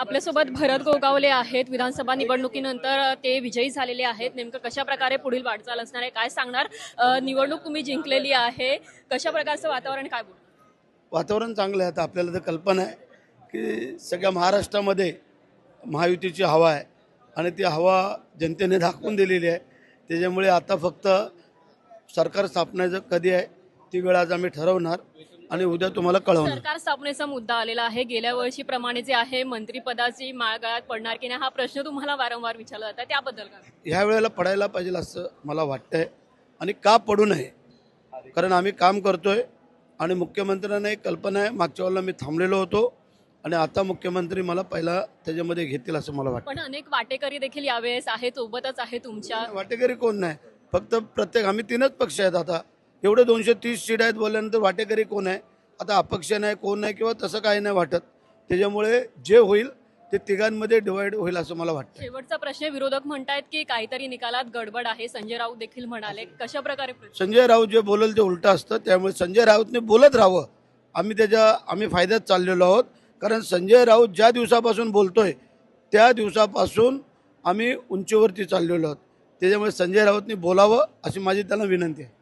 आपल्यासोबत भरत गोगावले आहेत. विधानसभा निवडणुकीनंतर ते विजयी झालेले आहेत. नेमकं कशा प्रकारे पुढील वाटचाल असणार आहे? काय सांगणार? निवडणूक तुम्ही जिंकलेली आहे. कशा प्रकारचं वातावरण काय बोल वातावरण चांगलं आहे. आता आपल्याला तर कल्पना आहे की सगळ्या महाराष्ट्रामध्ये महायुतीची हवा आहे. आणि ती हवा जनतेने दाखवून दिलेली आहे. त्याच्यामुळे आता फक्त सरकार स्थापनेचं कधी आहे ती वेळ आज आम्ही ठरवणार. आणि उद्या तुम्हाला कळवणार. सरकार स्थापनेचा मुद्दा आलेला आहे. गेल्या वर्षीप्रमाणे जे आहे मंत्रिपदाची माळगळ्यात पडणार की नाही हा प्रश्न तुम्हाला वारंवार विचारला जातो त्याबद्दल काय? ह्या वेळेला पडायला पाहिजे असं मला वाटतंय. आणि का पडू नये? कारण आम्ही काम करतोय आणि मुख्यमंत्र्यांना एक कल्पना आहे. मागच्या वेळेला मी थांबलेलो होतो आणि आता मुख्यमंत्री मला पहिला त्याच्यामध्ये घेतील असं मला वाटतं पण अनेक वाटेकरी देखील यावेळेस आहे सोबतच आहे तुमच्या. वाटेकरी कोण नाही? फक्त प्रत्येक आम्ही तीनच पक्ष आहेत आता. एवढे दोनशे तीस सीट आहेत बोलल्यानंतर वाटेकरी कोण आहे? आता अपक्ष नाही कोण नाही किंवा तसं काही नाही वाटत. त्याच्यामुळे जे होईल ते तिघांमध्ये डिवाइड होईल असं मला वाटतं. शेवटचा प्रश्न विरोधक म्हणतायत की काहीतरी निकालात गडबड आहे संजय राऊत देखील म्हणाले. कशा प्रकारे? संजय राऊत जे बोलेल ते उलटं असतं. त्यामुळे संजय राऊतने बोलत राहावं. आम्ही त्याच्या आम्ही फायद्यात चाललेलो आहोत. कारण संजय राऊत ज्या दिवसापासून बोलतोय त्या दिवसापासून आम्ही उंचीवरती चाललेलो आहोत. त्याच्यामुळे संजय राऊतने बोलावं अशी माझी त्यांना विनंती आहे.